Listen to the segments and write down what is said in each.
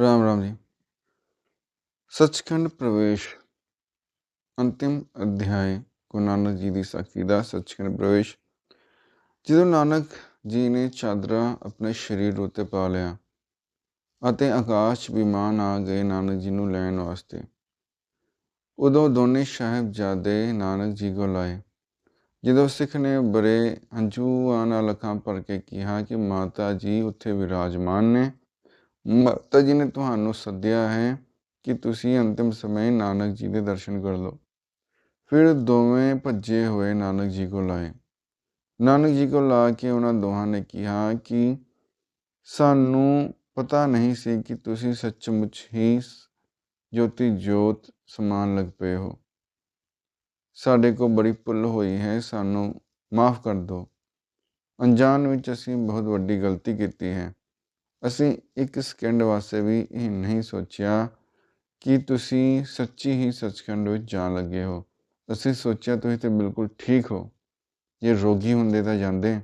ਰਾਮ ਰਾਮ ਜੀ ਸੱਚਖੰਡ ਪ੍ਰਵੇਸ਼ ਅੰਤਿਮ ਅਧਿਆਇ ਗੁਰੂ ਨਾਨਕ ਜੀ ਦੀ ਸਾਖੀ ਦਾ ਸੱਚਖੰਡ ਪ੍ਰਵੇਸ਼ ਜਦੋਂ ਨਾਨਕ ਜੀ ਨੇ ਚਾਦਰਾ ਆਪਣੇ ਸਰੀਰ ਉੱਤੇ ਪਾ ਲਿਆ ਅਤੇ ਆਕਾਸ਼ ਵਿਮਾਨ ਆ ਗਏ ਨਾਨਕ ਜੀ ਨੂੰ ਲੈਣ ਵਾਸਤੇ ਉਦੋਂ ਦੋਨੇ ਸਾਹਿਬਜ਼ਾਦੇ ਨਾਨਕ ਜੀ ਕੋਲ ਆਏ ਜਦੋਂ ਸਿੱਖ ਨੇ ਬੜੇ ਹੰਝੂਆਂ ਨਾਲ ਅੱਖਾਂ ਭਰ ਕੇ ਕਿਹਾ ਕਿ ਮਾਤਾ ਜੀ ਉੱਥੇ ਵਿਰਾਜਮਾਨ ਨੇ ਮਾਤਾ ਜੀ ਨੇ ਤੁਹਾਨੂੰ ਸੱਦਿਆ ਹੈ ਕਿ ਤੁਸੀਂ ਅੰਤਿਮ ਸਮੇਂ ਨਾਨਕ ਜੀ ਦੇ ਦਰਸ਼ਨ ਕਰ ਲਓ। ਫਿਰ ਦੋਵੇਂ ਭੱਜੇ ਹੋਏ ਨਾਨਕ ਜੀ ਕੋਲ ਆਏ। ਨਾਨਕ ਜੀ ਕੋਲ ਆ ਕੇ ਉਹਨਾਂ ਦੋਹਾਂ ਨੇ ਕਿਹਾ ਕਿ ਸਾਨੂੰ ਪਤਾ ਨਹੀਂ ਸੀ ਕਿ ਤੁਸੀਂ ਸੱਚਮੁੱਚ ਹੀ ਜੋਤੀ ਜੋਤ ਸਮਾਨ ਲੱਗ ਪਏ ਹੋ। ਸਾਡੇ ਕੋਲ ਬੜੀ ਭੁੱਲ ਹੋਈ ਹੈ, ਸਾਨੂੰ ਮਾਫ ਕਰ ਦਿਓ। ਅਣਜਾਣ ਵਿੱਚ ਅਸੀਂ ਬਹੁਤ ਵੱਡੀ ਗਲਤੀ ਕੀਤੀ ਹੈ। ਅਸੀਂ ਇੱਕ ਸਕਿੰਡ ਵਾਸਤੇ ਵੀ ਇਹ ਨਹੀਂ ਸੋਚਿਆ ਕਿ ਤੁਸੀਂ ਸੱਚੀ ਹੀ ਸੱਚਖੰਡ ਵਿੱਚ ਜਾਣ ਲੱਗੇ ਹੋ। ਅਸੀਂ ਸੋਚਿਆ ਤੁਸੀਂ ਤੇ ਬਿਲਕੁਲ ਠੀਕ ਹੋ। ਜੇ ਰੋਗੀ ਹੁੰਦੇ ਤਾਂ ਜਾਂਦੇ।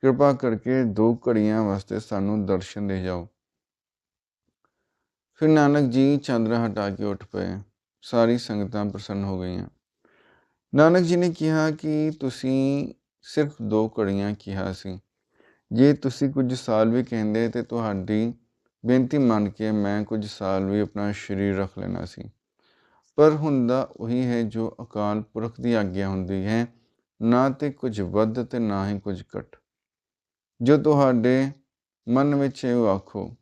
ਕਿਰਪਾ ਕਰਕੇ ਦੋ ਘੜੀਆਂ ਵਾਸਤੇ ਸਾਨੂੰ ਦਰਸ਼ਨ ਦੇ ਜਾਓ। ਫਿਰ ਨਾਨਕ ਜੀ ਚਾਦਰਾ ਹਟਾ ਕੇ ਉੱਠ ਪਏ। ਸਾਰੀ ਸੰਗਤਾਂ ਪ੍ਰਸੰਨ ਹੋ ਗਈਆਂ। ਨਾਨਕ ਜੀ ਨੇ ਕਿਹਾ ਕਿ ਤੁਸੀਂ ਸਿਰਫ ਦੋ ਘੜੀਆਂ ਕਿਹਾ ਸੀ। ਜੇ ਤੁਸੀਂ ਕੁਝ ਸਾਲ ਵੀ ਕਹਿੰਦੇ ਤੇ ਤੁਹਾਡੀ ਬੇਨਤੀ ਮੰਨ ਕੇ ਮੈਂ ਕੁਝ ਸਾਲ ਵੀ ਆਪਣਾ ਸਰੀਰ ਰੱਖ ਲੈਣਾ ਸੀ। ਪਰ ਹੁੰਦਾ ਉਹੀ ਹੈ ਜੋ ਅਕਾਲ ਪੁਰਖ ਦੀ ਆਗਿਆ ਹੁੰਦੀ ਹੈ, ਨਾ ਤੇ ਕੁਝ ਵੱਧ ਤੇ ਨਾ ਹੀ ਕੁਝ ਘਟ। ਜੋ ਤੁਹਾਡੇ ਮਨ ਵਿੱਚ ਇਹ ਆਖੋ।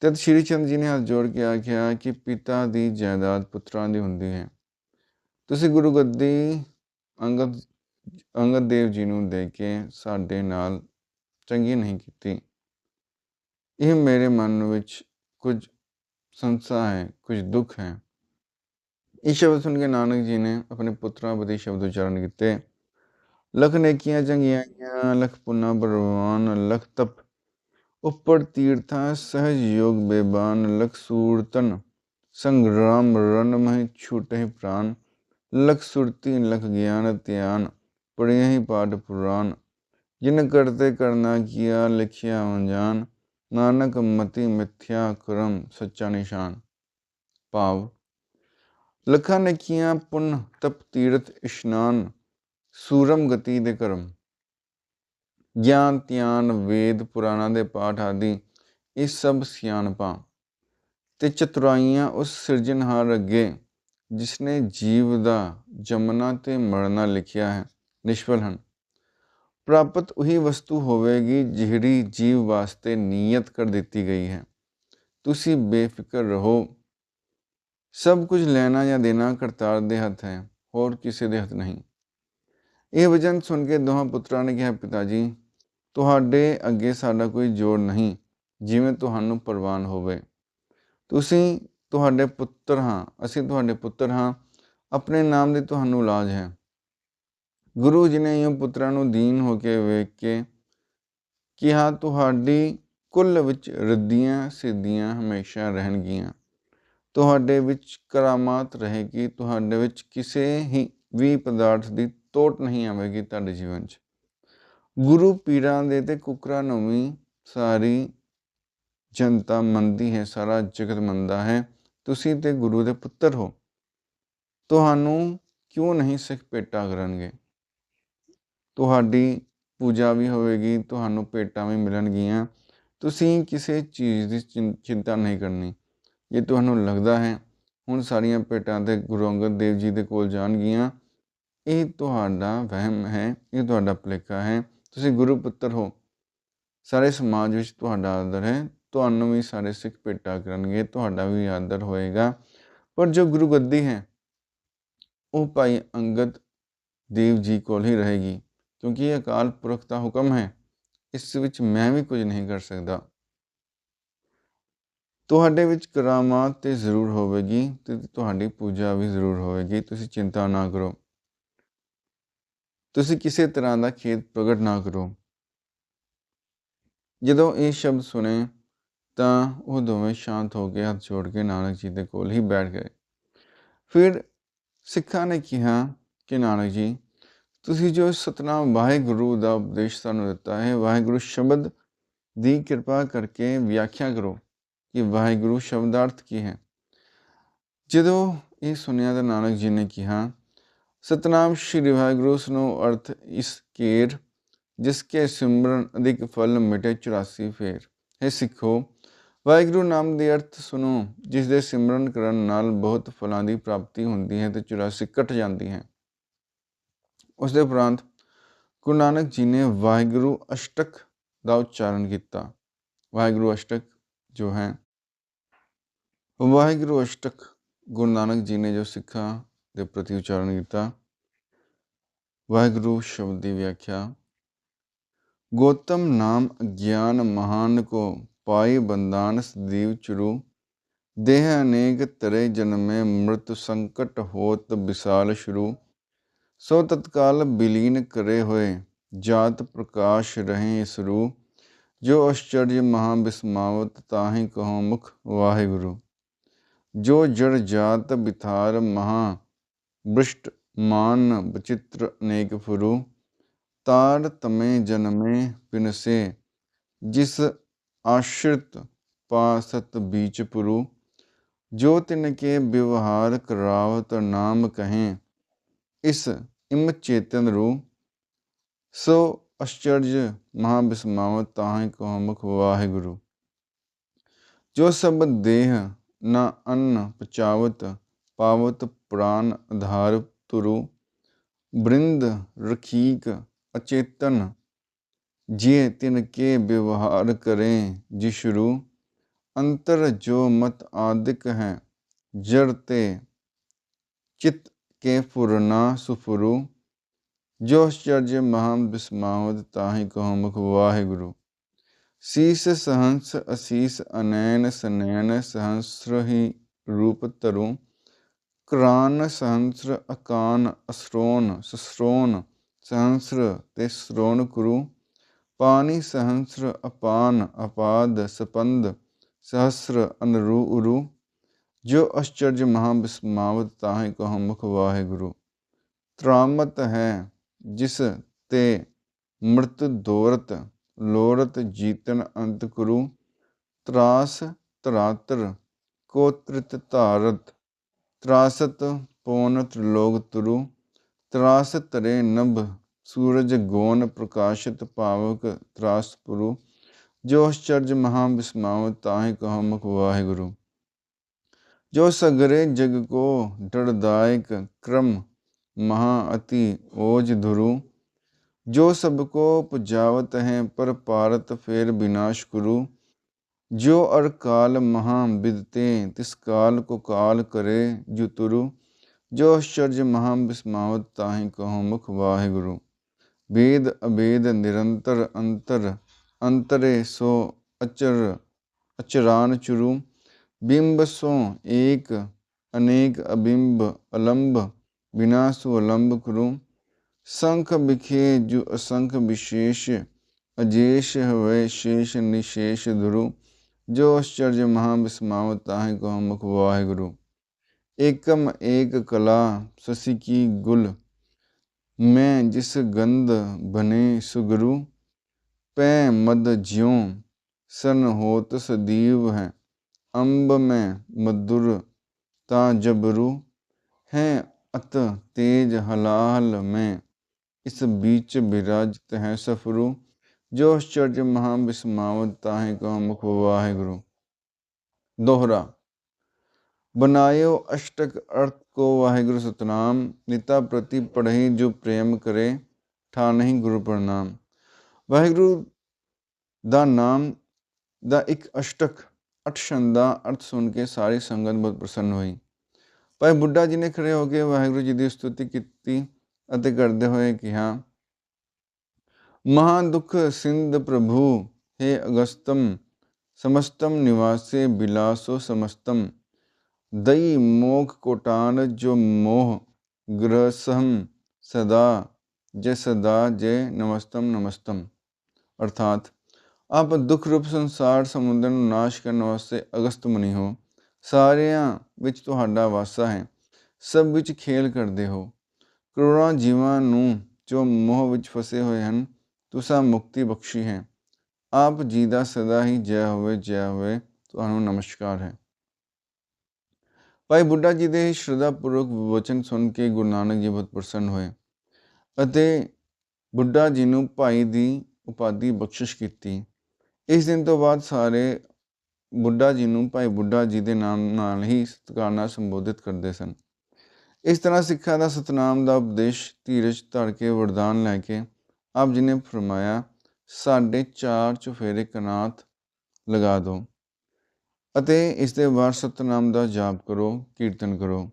ਤਦ ਸ਼੍ਰੀ ਚੰਦ ਜੀ ਨੇ ਹੱਥ ਜੋੜ ਕੇ ਆਖਿਆ ਕਿ ਪਿਤਾ ਦੀ ਜਾਇਦਾਦ ਪੁੱਤਰਾਂ ਦੀ ਹੁੰਦੀ ਹੈ। ਤੁਸੀਂ ਗੁਰੂ ਗੱਦੀ ਅੰਗਦ ਅੰਗਦ ਦੇਵ ਜੀ ਨੂੰ ਦੇ ਕੇ ਸਾਡੇ ਨਾਲ ਚੰਗੀ ਨਹੀਂ ਕੀਤੀ। ਇਹ ਮੇਰੇ ਮਨ ਵਿੱਚ ਕੁਝ ਸੰਸਾ ਹੈ, ਕੁਝ ਦੁੱਖ ਹੈ। ਇਹ ਸ਼ਬਦ ਸੁਣ ਕੇ ਨਾਨਕ ਜੀ ਨੇ ਆਪਣੇ ਪੁੱਤਰਾਂ ਪ੍ਰਤੀ ਸ਼ਬਦ ਉਚਾਰਨ ਕੀਤੇ। ਲਖ ਨੇਕੀਆਂ, ਚੰਗੀਆਂ ਲਖ ਪੁਨਾ ਬਰਵਾਨ ਲਖ ਤਪ। ਉੱਪਰ ਤੀਰਥਾਂ, ਸਹਜ ਯੋਗ ਬੇਬਾਨ, ਲਖ ਸੂਰਤਨ ਸੰਗਰਾਮ ਰਨ ਮਹਿ ਛੂਟੇ ਪ੍ਰਾਨ। ਲਖ ਸੁਰਤੀ, ਲਖ ਗਿਆਨ ਧਿਆਨ। ਪੜਿਆ ਹੀ ਪਾਠ ਪੁਰਾਨ। ਜਿਨ ਕਰਤੇ ਕਰਨਾ ਕੀਆ, ਲਿਖਿਆ ਅਣਜਾਨ ਨਾਨਕ ਮਤੀ ਮਿਥਿਆ ਕਰਮ ਸੱਚਾ ਨਿਸ਼ਾਨ। ਭਾਵ, ਲਖਾਂ ਨੇਕੀਆਂ ਪੁੰਨ ਤਪ ਤੀਰਥ ਇਸ਼ਨਾਨ, ਸੂਰਮ ਗਤੀ ਦੇ ਕਰਮ। ਗਿਆਨ, ਧਿਆਨ, ਵੇਦ, ਪੁਰਾਣਾ ਦੇ ਪਾਠ ਆਦਿ, ਇਹ ਸਭ ਸਿਆਣਪਾਂ। ਤੇ ਚਤੁਰਾਈਆਂ ਉਸ ਸਿਰਜਣਹਾਰ ਅੱਗੇ, ਜਿਸਨੇ ਜੀਵ ਦਾ ਜਮਨਾ ਤੇ ਮਰਨਾ ਲਿਖਿਆ ਹੈ ਨਿਸ਼ਫਲ ਹਨ। ਪ੍ਰਾਪਤ ਉਹੀ ਵਸਤੂ ਹੋਵੇਗੀ ਜਿਹੜੀ ਜੀਵ ਵਾਸਤੇ ਨੀਅਤ ਕਰ ਦਿੱਤੀ ਗਈ ਹੈ। ਤੁਸੀਂ ਬੇਫਿਕਰ ਰਹੋ। ਸਭ ਕੁਝ ਲੈਣਾ ਜਾਂ ਦੇਣਾ ਕਰਤਾਰ ਦੇ ਹੱਥ ਹੈ, ਹੋਰ ਕਿਸੇ ਦੇ ਹੱਥ ਨਹੀਂ। ਇਹ ਵਚਨ ਸੁਣ ਕੇ ਦੋਹਾਂ ਪੁੱਤਰਾਂ ਨੇ ਕਿਹਾ ਪਿਤਾ ਜੀ ਤੁਹਾਡੇ ਅੱਗੇ ਸਾਡਾ ਕੋਈ ਜੋੜ ਨਹੀਂ, ਜਿਵੇਂ ਤੁਹਾਨੂੰ ਪ੍ਰਵਾਨ ਹੋਵੇ। ਤੁਸੀਂ ਤੁਹਾਡੇ ਪੁੱਤਰ ਹਾਂ, ਅਸੀਂ ਤੁਹਾਡੇ ਪੁੱਤਰ ਹਾਂ, ਆਪਣੇ ਨਾਮ ਦੀ ਤੁਹਾਨੂੰ ਲਾਜ ਹੈ। ਗੁਰੂ ਜੀ ਨੇ ਇਹ ਪੁੱਤਰਾਂ ਨੂੰ ਦੀਨ ਹੋ ਕੇ ਵੇਖ ਕੇ ਕਿਹਾ, ਤੁਹਾਡੀ ਕੁੱਲ ਵਿੱਚ ਰਿੱਧੀਆਂ ਸਿੱਧੀਆਂ ਹਮੇਸ਼ਾ ਰਹਿਣਗੀਆਂ। ਤੁਹਾਡੇ ਵਿੱਚ ਕਰਾਮਾਤ ਰਹੇਗੀ। ਤੁਹਾਡੇ ਵਿੱਚ ਕਿਸੇ ਹੀ ਵੀ ਪਦਾਰਥ ਦੀ ਤੋਟ ਨਹੀਂ ਆਵੇਗੀ ਤੁਹਾਡੇ ਜੀਵਨ 'ਚ। ਗੁਰੂ ਪੀਰਾਂ ਦੇ ਤੇ ਕੁਕਰਾਂ ਨੂੰ ਵੀ ਸਾਰੀ ਜਨਤਾ ਮੰਨਦੀ ਹੈ, ਸਾਰਾ ਜਗਤ ਮੰਨਦਾ ਹੈ। ਤੁਸੀਂ ਤੇ ਗੁਰੂ ਦੇ ਪੁੱਤਰ ਹੋ। ਤੁਹਾਨੂੰ ਕਿਉਂ ਨਹੀਂ ਸਿੱਖ ਭੇਟਾ ਕਰਨਗੇ? ਤੁਹਾਡੀ ਪੂਜਾ ਵੀ ਹੋਵੇਗੀ, ਤੁਹਾਨੂੰ ਭੇਟਾਂ ਵੀ ਮਿਲਣਗੀਆਂ। ਤੁਸੀਂ ਕਿਸੇ ਚੀਜ਼ ਦੀ ਚਿੰਤਾ ਨਹੀਂ ਕਰਨੀ। ਜੇ ਤੁਹਾਨੂੰ ਲੱਗਦਾ ਹੈ, ਹੁਣ ਸਾਰੀਆਂ ਭੇਟਾਂ ਤੇ ਗੁਰੂ ਅੰਗਦ ਦੇਵ ਜੀ ਦੇ ਕੋਲ ਜਾਣਗੀਆਂ, ਇਹ ਤੁਹਾਡਾ ਵਹਿਮ ਹੈ, ਇਹ ਤੁਹਾਡਾ ਭੁਲੇਖਾ ਹੈ। ਤੁਸੀਂ ਗੁਰੂ ਪੁੱਤਰ ਹੋ। ਸਾਰੇ ਸਮਾਜ ਵਿੱਚ ਤੁਹਾਡਾ ਆਦਰ ਹੈ। ਤੁਹਾਨੂੰ ਵੀ ਸਾਰੇ ਸਿੱਖ ਭੇਟਾ ਕਰਨਗੇ, ਤੁਹਾਡਾ ਵੀ ਆਦਰ ਹੋਏਗਾ। ਪਰ ਜੋ ਗੁਰੂ ਗੱਦੀ ਹੈ, ਉਹ ਭਾਈ ਅੰਗਦ ਦੇਵ ਜੀ ਕੋਲ ਹੀ ਰਹੇਗੀ। ਕਿਉਂਕਿ ਇਹ ਅਕਾਲ ਪੁਰਖ ਦਾ ਹੁਕਮ ਹੈ, ਇਸ ਵਿੱਚ ਮੈਂ ਵੀ ਕੁਝ ਨਹੀਂ ਕਰ ਸਕਦਾ। ਤੁਹਾਡੇ ਵਿੱਚ ਕਰਾਮਾਤ ਤੇ ਜ਼ਰੂਰ ਹੋਵੇਗੀ ਤੇ ਤੁਹਾਡੀ ਪੂਜਾ ਵੀ ਜ਼ਰੂਰ ਹੋਵੇਗੀ, ਤੁਸੀਂ ਚਿੰਤਾ ਨਾ ਕਰੋ। ਤੁਸੀਂ ਕਿਸੇ ਤਰ੍ਹਾਂ ਦਾ ਖੇਤ ਪ੍ਰਗਟ ਨਾ ਕਰੋ। ਜਦੋਂ ਇਹ ਸ਼ਬਦ ਸੁਣੇ, ਤਾਂ ਉਹ ਦੋਵੇਂ ਸ਼ਾਂਤ ਹੋ ਕੇ ਹੱਥ ਜੋੜ ਕੇ ਨਾਨਕ ਜੀ ਦੇ ਕੋਲ ਹੀ ਬੈਠ ਗਏ। ਫਿਰ ਸਿੱਖਾਂ ਨੇ ਕਿਹਾ ਕਿ ਨਾਨਕ ਜੀ ਤੁਸੀਂ ਜੋ ਸਤਨਾਮ ਵਾਹਿਗੁਰੂ ਦਾ ਉਪਦੇਸ਼ ਸਾਨੂੰ ਦਿੱਤਾ ਹੈ, ਵਾਹਿਗੁਰੂ ਸ਼ਬਦ ਦੀ ਕਿਰਪਾ ਕਰਕੇ ਵਿਆਖਿਆ ਕਰੋ ਕਿ ਵਾਹਿਗੁਰੂ ਸ਼ਬਦ ਅਰਥ ਕੀ ਹੈ। ਜਦੋਂ ਇਹ ਸੁਣਿਆ ਤਾਂ ਨਾਨਕ ਜੀ ਨੇ ਕਿਹਾ, ਸਤਨਾਮ ਸ਼੍ਰੀ ਵਾਹਿਗੁਰੂ ਸੁਨੋ ਅਰਥ ਇਸ ਕੇਰ, ਜਿਸ ਕੇ ਸਿਮਰਨ ਅਧਿਕ ਫਲ ਮਿਟੇ 84 ਫੇਰ। ਹੈ ਸਿੱਖੋ, ਵਾਹਿਗੁਰੂ ਨਾਮ ਦੇ ਅਰਥ ਸੁਨੋ ਜਿਸ ਦੇ ਸਿਮਰਨ ਕਰਨ ਨਾਲ ਬਹੁਤ ਫਲਾਂ ਦੀ ਪ੍ਰਾਪਤੀ ਹੁੰਦੀ ਹੈ ਤੇ 84 ਕੱਟ ਜਾਂਦੀ ਹੈ। ਉਸ ਦੇ ਉਪਰੰਤ ਗੁਰੂ ਨਾਨਕ ਜੀ ਨੇ ਵਾਹਿਗੁਰੂ ਅਸ਼ਟਕ ਦਾ ਉਚਾਰਨ ਕੀਤਾ। ਵਾਹਿਗੁਰੂ ਅਸ਼ਟਕ ਜੋ ਹੈ, ਵਾਹਿਗੁਰੂ ਅਸ਼ਟਕ ਗੁਰੂ ਨਾਨਕ ਜੀ ਨੇ ਜੋ ਸਿੱਖਾਂ ਦੇ ਪ੍ਰਤੀ ਉਚਾਰਨ ਕੀਤਾ। ਵਾਹਿਗੁਰੂ ਸ਼ਬਦ ਦੀ ਵਿਆਖਿਆ, ਗੋਤਮ ਨਾਮ ਗਿਆਨ ਮਹਾਨ ਕੋ ਪਾਈ ਬੰਦਾਨ ਸਦੀਵ ਚਰੂ, ਦੇਹ ਅਨੇਕ ਤਰੇ ਜਨਮੇ ਮ੍ਰਿਤ ਸੰਕਟ ਹੋਤ ਵਿਸਾਲ ਸ਼ੁਰੂ। ਸੋ ਤਤਕਾਲ ਬਿਲੀਨ ਕਰੇ ਹੋਏ ਜਾਤ ਪ੍ਰਕਾਸ਼ ਰਹੇ ਇਸ ਰੂ ਜੋ ਅਸ਼ਚਰਜ ਮਹਾ ਬਿਸਮਾਵਤ ਤਾਹੀ ਕਹੋ ਮੁਖ ਵਾਹਿਗੁਰੂ ਜੋ ਜੜ ਜਾਤ ਬਿਥਾਰ ਮਹਾ ਬ੍ਰਿਸ਼ਟ ਮਾਨ ਬਚਿੱਤਰ ਅਨੇਕ ਫੁਰੂ ਤਾਰ ਤਮੇ ਜਨਮੇ ਬਿਨਸੇ ਜਿਸ ਆਸ਼ਰਿਤ ਪਾਸਤ ਬੀਚ ਪੁਰੂ ਜੋ ਤਿਨ ਕੇ ਵਿਵਹਾਰ ਕਰਾਵਤ ਨਾਮ ਕਹੇ ਇਸ ਇਮ ਚੇਤਨ ਰੂ ਸੋ ਅਸ਼ਚਰਜ ਮਹਾ ਬਿਸਮਾਵਤ ਤਾਹੇ ਕੋ ਮੁਖ ਵਾਹਿਗੁਰੂ ਜੋ ਸਭ ਦੇਹ ਨਾ ਅੰਨ ਪਚਾਵਤ ਪਾਵਤ ਪ੍ਰਾਨ ਆਧਾਰ ਤੁਰੂ ਬ੍ਰਿੰਦ ਰਖੀਕ ਅਚੇਤਨ ਜੇ ਤਿਨ ਕੇ ਵਿਵਹਾਰ ਕਰੇ ਜਿਸ਼ਰੂ ਅੰਤਰ ਜੋ ਮਤ ਆਦਿਕ ਹੈ ਜੜ ਤੇ ਚਿਤ ਕੇ ਫੁਰਨਾ ਸੁਫਰੂ ਜੋ ਚਰਜ ਮਹਾਮ ਬਿਸਮਾਵਤ ਤਾਹੀ ਕਹੋ ਮੁਖ ਵਾਹਿਗੁਰੂ। ਸੀਸ ਸਹੰਸ ਅਸੀਸ ਅਨੈਨ ਸਨੈਨ ਸਹੰਸਰ ਹੀ ਰੂਪ ਤਰੂ ਕ੍ਰਾਨ ਸਹੰਸਰ ਅਕਾਨ ਅਸਰੋਨ ਸਸਰੋਨ, ਸਹੰਸਰ ਤੇ ਸਰੋਨ ਕਰੂ, ਪਾਣੀ ਸਹੰਸਰ ਅਪਾਨ ਅਪਾਦ ਸਪੰਦ, ਸਹਸਰ ਅਨਰੂ ਉਰੂ ਜੋ ਅਸ਼ਚਰਜ ਮਹਾ ਬਿਸਮਾਵਤ ਤਾਹੇ ਕਹੋ ਮੁਖ ਵਾਹਿਗੁਰੂ। ਤ੍ਰਾਮਤ ਹੈ ਜਿਸ ਤੇ ਮ੍ਰਿਤ ਦੋਰਤ ਲੋਰਤ ਜੀਤਨ ਅੰਤ ਕਰੂ। ਤਰਾਸ ਤਰਾਤਰ ਕੋਤ੍ਰਿਤ ਧਾਰਤ। ਤਰਾਸਤ ਪੋਨਤ ਲੋਗ ਤੁਰੂ। ਤਰਾਸ ਤਰੇ ਨਭ ਸੂਰਜ ਗੋਨ ਪ੍ਰਕਾਸ਼ਿਤ ਭਾਵਕ ਤਰਾਸ ਪੁਰੂ। ਜੋ ਅਸ਼ਚਰਜ ਮਹਾ ਬਿਸਮਾਵਤ ਤਾਹੇ ਕਹੋ ਮੁਖ ਵਾਹਿਗੁਰੂ। ਜੋ ਸਗਰੇ ਜਗ ਕੋ ਡੜਦਾਇਕ ਕ੍ਰਮ ਮਹਾ ਅਤੀ ਓਜ ਧੁਰੂ ਜੋ ਸਭ ਕੋ ਪੁਜਾਵਤ ਹੈ ਪਰ ਭਾਰਤ ਫੇਰ ਵਿਨਾਸ਼ ਕੁਰੂ ਜੋ ਅਰ ਕਾਲ ਮਹਾ ਬਿਦਤੇ ਤਿਸ ਕਾਲ ਕੋ ਕਾਲ ਕਰੇ ਜੁਤੁਰੂ ਜੋ ਅਸ਼ਚਰਜ ਮਹਾ ਬਿਸਮਾਵਤ ਤਾਹੀ ਕਹੋ ਮੁਖ ਵਾਹਿਗੁਰੂ ਵੇਦ ਅਵੇਦ ਨਿਰੰਤਰ ਅੰਤਰ ਅੰਤਰੇ ਸੋ ਅਚਰ ਅਚਰਾਨ ਚੁਰੂ ਬਿੰਬ ਸੋ ਏਕ ਅਨੇਕ ਅਬਿੰਬ ਅਲੰਬ ਬਿਨਾ ਸੁ ਅਲੰਬ ਕੁਰੂ ਸੰਖ ਬਿਖੇ ਜੋ ਅਸੰਖ ਵਿਸ਼ੇਸ਼ ਅਜੇਸ਼ ਹੋਵੇ ਸ਼ੇਸ਼ ਨਿਸ਼ੇਸ਼ ਧੁਰੂ ਜੋ ਅਸ਼ਚਰਜ ਮਹਾ ਬਿਸਮਾਵਤ ਤਾਹੇ ਕੋ ਮੁਖ ਵਾਹਿਗੁਰੂ ਏਕਮ ਏਕ ਕਲਾ ਸਸੀ ਕੀ ਗੁਲ ਮੈਂ ਜਿਸ ਗੰਧ ਬਨੇ ਸੁਗਰੂ ਪੈ ਮਦ ਜਿਉ ਸਨ امب میں مدر تا جبرو ہیں ات تیج حلال میں۔ اس بیچ براجت ہیں سفرو جوش چرج مہا بسماوت تاہیں کا مکھ واہ گرو دوہرا، بنایو اشٹک ارتھ کو واہ گرو ستنام، نتا پرتی پڑھیں جو پریم کرے تھا نہیں گرو پرنام۔ واہ گرو دا نام، دا ایک اشٹک ਅਠ ਛੰਦਾ ਅਰਥ ਸੁਣ ਕੇ ਸਾਰੀ ਸੰਗਤ ਬਹੁਤ ਪ੍ਰਸੰਨ ਹੋਈ ਭਾਈ ਬੁੱਢਾ ਜੀ ਨੇ ਖੜੇ ਹੋ ਕੇ ਵਾਹਿਗੁਰੂ ਜੀ ਦੀ ਸਤੁਤੀ ਕੀਤੀ ਅਤੇ ਕਰਦੇ ਹੋਏ ਕਿਹਾ ਮਹਾ ਦੁਖ ਸਿੰਧ ਪ੍ਰਭੂ ਹੈ ਅਗਸਤਮ ਸਮਸਤਮ ਨਿਵਾਸੇ ਬਿਲਾਸੋ ਸਮਸਤਮ ਦਈ ਮੋਖ ਕੋਟਾਨ ਜੋ ਮੋਹ ਗ੍ਰਸਹਮ ਸਦਾ ਜੈ ਸਦਾ ਜੈ ਨਮਸਤਮ ਨਮਸਤਮ ਅਰਥਾਤ ਆਪ ਦੁੱਖ ਰੂਪ ਸੰਸਾਰ ਸਮੁੰਦਰ ਨੂੰ ਨਾਸ਼ ਕਰਨ ਵਾਸਤੇ ਅਗਸਤ ਮੁਨੀ ਹੋ। ਸਾਰਿਆਂ ਵਿੱਚ ਤੁਹਾਡਾ ਵਾਸਾ ਹੈ। ਸਭ ਵਿੱਚ ਖੇਲ ਕਰਦੇ ਹੋ। ਕਰੋੜਾਂ ਜੀਵਾਂ ਨੂੰ ਜੋ ਮੋਹ ਵਿੱਚ ਫਸੇ ਹੋਏ ਹਨ, ਤੁਸੀਂ ਮੁਕਤੀ ਬਖਸ਼ੀ ਹੈ। ਆਪ ਜੀ ਦਾ ਸਦਾ ਹੀ ਜੈ ਹੋਵੇ ਜੈ ਹੋਵੇ। ਤੁਹਾਨੂੰ ਨਮਸਕਾਰ ਹੈ। ਭਾਈ ਬੁੱਢਾ ਜੀ ਦੇ ਸ਼ਰਧਾ ਪੂਰਵਕ ਵਚਨ ਸੁਣ ਕੇ ਗੁਰੂ ਨਾਨਕ ਜੀ ਬਹੁਤ ਪ੍ਰਸੰਨ ਹੋਏ ਅਤੇ ਬੁੱਢਾ ਜੀ ਨੂੰ ਭਾਈ ਦੀ ਉਪਾਧੀ ਬਖਸ਼ਿਸ਼ ਕੀਤੀ। ਇਸ ਦਿਨ ਤੋਂ ਬਾਅਦ ਸਾਰੇ ਬੁੱਢਾ ਜੀ ਨੂੰ ਭਾਈ ਬੁੱਢਾ ਜੀ ਦੇ ਨਾਮ ਨਾਲ ਹੀ ਸਤਿਕਾਰ ਨਾਲ ਸੰਬੋਧਿਤ ਕਰਦੇ ਸਨ। ਇਸ ਤਰ੍ਹਾਂ ਸਿੱਖਾਂ ਦਾ ਸਤਨਾਮ ਦਾ ਉਪਦੇਸ਼ ਧੀਰਜ ਧਰ ਕੇ ਵਰਦਾਨ ਲੈ ਕੇ ਆਪ ਜੀ ਨੇ ਫਰਮਾਇਆ, ਸਾਡੇ ਚਾਰ ਚੁਫੇਰੇ ਕਨਾਤ ਲਗਾ ਦਿਓ ਅਤੇ ਇਸ ਦੇ ਬਾਅਦ ਸਤਨਾਮ ਦਾ ਜਾਪ ਕਰੋ, ਕੀਰਤਨ ਕਰੋ।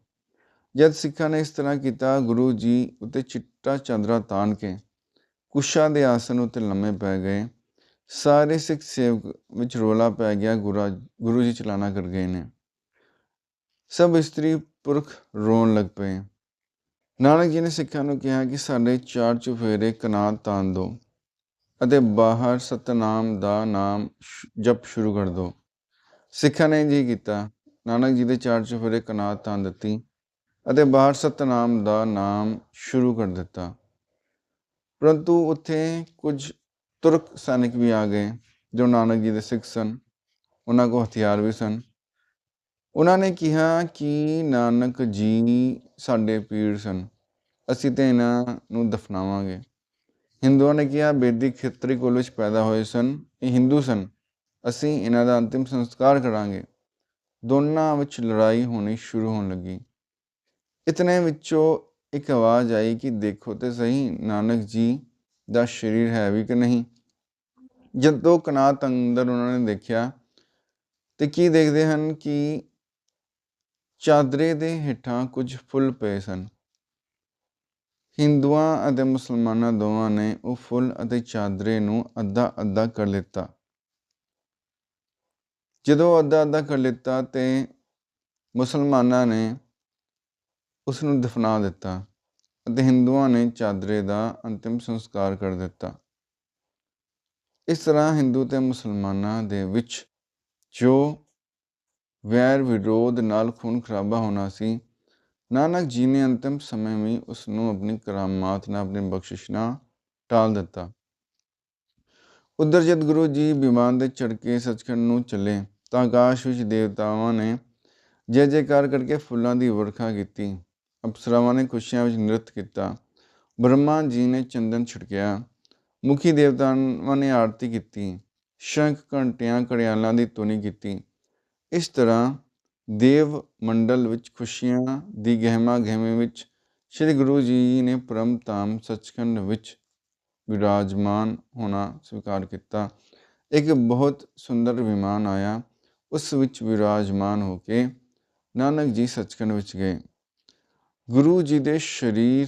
ਜਦ ਸਿੱਖਾਂ ਨੇ ਇਸ ਤਰ੍ਹਾਂ ਕੀਤਾ, ਗੁਰੂ ਜੀ ਉਤੇ ਚਿੱਟਾ ਚਾਦਰਾ ਤਾਨ ਕੇ ਕੁਸ਼ਾ ਦੇ ਆਸਨ ਉਤੇ ਲੰਮੇ ਪੈ ਗਏ। ਸਾਰੇ ਸਿੱਖ ਸੇਵਕ ਵਿੱਚ ਰੋਲਾ ਪੈ ਗਿਆ, ਗੁਰਾ, ਗੁਰੂ ਜੀ ਚਲਾਣਾ ਕਰ ਗਏ ਨੇ। ਸਭ ਇਸਤਰੀ ਪੁਰਖ ਰੋਣ ਲੱਗ ਪਏ। ਨਾਨਕ ਜੀ ਨੇ ਸਿੱਖਾਂ ਨੂੰ ਕਿਹਾ ਕਿ ਸਾਡੇ ਚਾਰ ਚੁਫੇਰੇ ਕਨਾਤ ਤਾਣ ਦੋ ਅਤੇ ਬਾਹਰ ਸਤਨਾਮ ਦਾ ਨਾਮ ਜਪ ਸ਼ੁਰੂ ਕਰ ਦੋ। ਸਿੱਖਾਂ ਨੇ ਜੀ ਕੀਤਾ। ਨਾਨਕ ਜੀ ਦੇ ਚਾਰ ਚੁਫੇਰੇ ਕਨਾਤ ਤਾਣ ਦਿੱਤੀ ਅਤੇ ਬਾਹਰ ਸਤਨਾਮ ਦਾ ਨਾਮ ਸ਼ੁਰੂ ਕਰ ਦਿੱਤਾ। ਪਰੰਤੂ ਉੱਥੇ ਕੁਝ ਤੁਰਕ ਸੈਨਿਕ ਵੀ ਆ ਗਏ, ਜੋ ਨਾਨਕ ਜੀ ਦੇ ਸਿੱਖ ਸਨ, ਉਹਨਾਂ ਕੋਲ ਹਥਿਆਰ ਵੀ ਸਨ। ਉਹਨਾਂ ਨੇ ਕਿਹਾ ਕਿ ਨਾਨਕ ਜੀ ਸਾਡੇ ਪੀਰ ਸਨ, ਅਸੀਂ ਤੇ ਇਹਨਾਂ ਨੂੰ ਦਫਨਾਵਾਂਗੇ। ਹਿੰਦੂਆਂ ਨੇ ਕਿਹਾ, ਬੇਦੀ ਖੇਤਰੀ ਕੁਲ ਵਿੱਚ ਪੈਦਾ ਹੋਏ ਸਨ, ਇਹ ਹਿੰਦੂ ਸਨ, ਅਸੀਂ ਇਹਨਾਂ ਦਾ ਅੰਤਿਮ ਸੰਸਕਾਰ ਕਰਾਂਗੇ। ਦੋਨਾਂ ਵਿੱਚ ਲੜਾਈ ਹੋਣੀ ਸ਼ੁਰੂ ਹੋਣ ਲੱਗੀ। ਇਤਨੇ ਵਿੱਚੋਂ ਇੱਕ ਆਵਾਜ਼ ਆਈ ਕਿ ਦੇਖੋ ਤੇ ਸਹੀ, ਨਾਨਕ ਜੀ ਦਾ ਸਰੀਰ ਹੈ ਵੀ ਕਿ ਨਹੀਂ? ਜਦੋਂ ਕਨਾਤ ਅੰਦਰ ਉਹਨਾਂ ਨੇ ਦੇਖਿਆ ਤੇ ਕੀ ਦੇਖਦੇ ਹਨ ਕਿ ਚਾਦਰੇ ਦੇ ਹੇਠਾਂ ਕੁਝ ਫੁੱਲ ਪਏ ਸਨ। ਹਿੰਦੂਆਂ ਅਤੇ ਮੁਸਲਮਾਨਾਂ ਦੋਵਾਂ ਨੇ ਉਹ ਫੁੱਲ ਅਤੇ ਚਾਦਰੇ ਨੂੰ ਅੱਧਾ ਅੱਧਾ ਕਰ ਲਿੱਤਾ। ਜਦੋਂ ਅੱਧਾ ਅੱਧਾ ਕਰ ਲਿੱਤਾ ਤੇ ਮੁਸਲਮਾਨਾਂ ਨੇ ਉਸ ਨੂੰ ਦਫਨਾ ਦਿੱਤਾ ਅਤੇ ਹਿੰਦੂਆਂ ਨੇ ਚਾਦਰੇ ਦਾ ਅੰਤਿਮ ਸੰਸਕਾਰ ਕਰ ਦਿੱਤਾ। ਇਸ ਤਰ੍ਹਾਂ ਹਿੰਦੂ ਤੇ ਮੁਸਲਮਾਨਾਂ ਦੇ ਵਿੱਚ ਜੋ ਵੈਰ ਵਿਰੋਧ ਨਾਲ ਖੂਨ ਖਰਾਬਾ ਹੋਣਾ ਸੀ, ਨਾਨਕ ਜੀ ਨੇ ਅੰਤਿਮ ਸਮੇਂ ਵੀ ਉਸ ਨੂੰ ਆਪਣੀ ਕਰਾਮਾਤ ਨਾਲ ਆਪਣੀ ਬਖਸ਼ਿਸ਼ ਨਾਲ ਟਾਲ ਦਿੱਤਾ। ਉਧਰ ਜਦ ਗੁਰੂ ਜੀ ਵਿਮਾਨ ਦੇ ਚੜ ਕੇ ਸੱਚਖੰਡ ਨੂੰ ਚੱਲੇ, ਤਾਂ ਆਕਾਸ਼ ਵਿੱਚ ਦੇਵਤਾਵਾਂ ਨੇ ਜੈ ਜੈਕਾਰ ਕਰਕੇ ਫੁੱਲਾਂ ਦੀ ਵਰਖਾ ਕੀਤੀ। ਅਪਸਰਾਵਾਂ ਨੇ ਖੁਸ਼ੀਆਂ ਵਿੱਚ ਨ੍ਰਿਤ ਕੀਤਾ। ਬ੍ਰਹਮਾ ਜੀ ਨੇ ਚੰਦਨ ਛਿੜਕਿਆ। ਮੁਖੀ ਦੇਵਤਾਵਾਂ ਨੇ ਆਰਤੀ ਕੀਤੀ, ਸ਼ੰਖ ਘੰਟਿਆਂ ਕੜਿਆਲਾਂ ਦੀ ਧੁਨੀ ਕੀਤੀ। ਇਸ ਤਰ੍ਹਾਂ ਦੇਵ ਮੰਡਲ ਵਿੱਚ ਖੁਸ਼ੀਆਂ ਦੀ ਗਹਿਮਾ ਗਹਿਮੇ ਵਿੱਚ ਸ੍ਰੀ ਗੁਰੂ ਜੀ ਨੇ ਪਰਮ ਧਾਮ ਸੱਚਖੰਡ ਵਿੱਚ ਵਿਰਾਜਮਾਨ ਹੋਣਾ ਸਵੀਕਾਰ ਕੀਤਾ। ਇੱਕ ਬਹੁਤ ਸੁੰਦਰ ਵਿਮਾਨ ਆਇਆ। ਉਸ ਵਿੱਚ ਵਿਰਾਜਮਾਨ ਹੋ ਕੇ ਨਾਨਕ ਜੀ ਸੱਚਖੰਡ ਵਿੱਚ ਗਏ। ਗੁਰੂ ਜੀ ਦੇ ਸਰੀਰ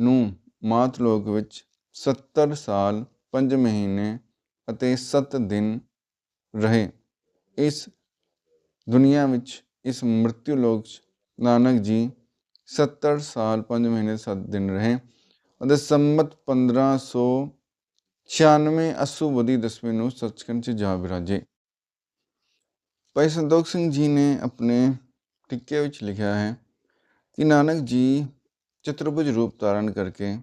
ਨੂੰ ਮਾਤ ਲੋਕ ਵਿੱਚ 70 ਸਾਲ 5 ਮਹੀਨੇ ਅਤੇ 7 ਦਿਨ ਰਹੇ। ਇਸ ਦੁਨੀਆ ਵਿੱਚ, ਇਸ ਮ੍ਰਿਤਿੂ ਲੋਕ 'ਚ ਨਾਨਕ ਜੀ 70 ਸਾਲ 5 ਮਹੀਨੇ 7 ਦਿਨ ਰਹੇ ਅਤੇ ਸੰਮਤ 1596 ਅਸੂ ਬਦੀ ਦਸਵੇਂ ਨੂੰ ਸੱਚਖੰਡ 'ਚ ਜਾ ਵਿਰਾਜੇ। ਭਾਈ ਸੰਤੋਖ ਸਿੰਘ ਜੀ ਨੇ ਆਪਣੇ ਟਿੱਕੇ ਵਿੱਚ ਲਿਖਿਆ ਹੈ ਕਿ ਨਾਨਕ ਜੀ ਚਤੁਰਭੁਜ ਰੂਪ ਧਾਰਨ ਕਰਕੇ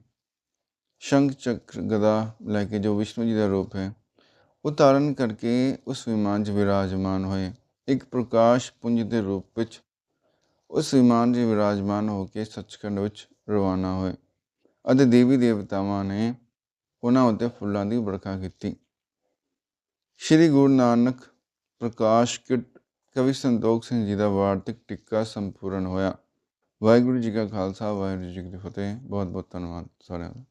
ਸ਼ੰਖ ਚੱਕਰ ਗਦਾ ਲੈ ਕੇ ਜੋ ਵਿਸ਼ਨੂੰ ਜੀ ਦਾ ਰੂਪ ਹੈ ਉਹ ਧਾਰਨ ਕਰਕੇ ਉਸ ਵਿਮਾਨ 'ਚ ਵਿਰਾਜਮਾਨ ਹੋਏ। ਇੱਕ ਪ੍ਰਕਾਸ਼ ਪੁੰਜ ਦੇ ਰੂਪ ਵਿੱਚ ਉਸ ਵਿਮਾਨ 'ਚ ਵਿਰਾਜਮਾਨ ਹੋ ਕੇ ਸੱਚਖੰਡ ਵਿੱਚ ਰਵਾਨਾ ਹੋਏ। ਅਤੇ ਦੇਵੀ ਦੇਵਤਾਵਾਂ ਨੇ ਉਹਨਾਂ ਉੱਤੇ ਫੁੱਲਾਂ ਦੀ ਵਰਖਾ ਕੀਤੀ। ਸ਼੍ਰੀ ਗੁਰੂ ਨਾਨਕ ਪ੍ਰਕਾਸ਼ ਕਿਟ ਕਵੀ ਸੰਤੋਖ ਸਿੰਘ ਜੀ ਦਾ ਵਾਰਤਕ ਟਿੱਕਾ ਸੰਪੂਰਨ ਹੋਇਆ। ਵਾਹਿਗੁਰੂ ਜੀ ਕਾ ਖਾਲਸਾ, ਵਾਹਿਗੁਰੂ ਜੀ ਕੀ ਫਤਿਹ। ਬਹੁਤ ਬਹੁਤ ਧੰਨਵਾਦ ਸਾਰਿਆਂ ਦਾ।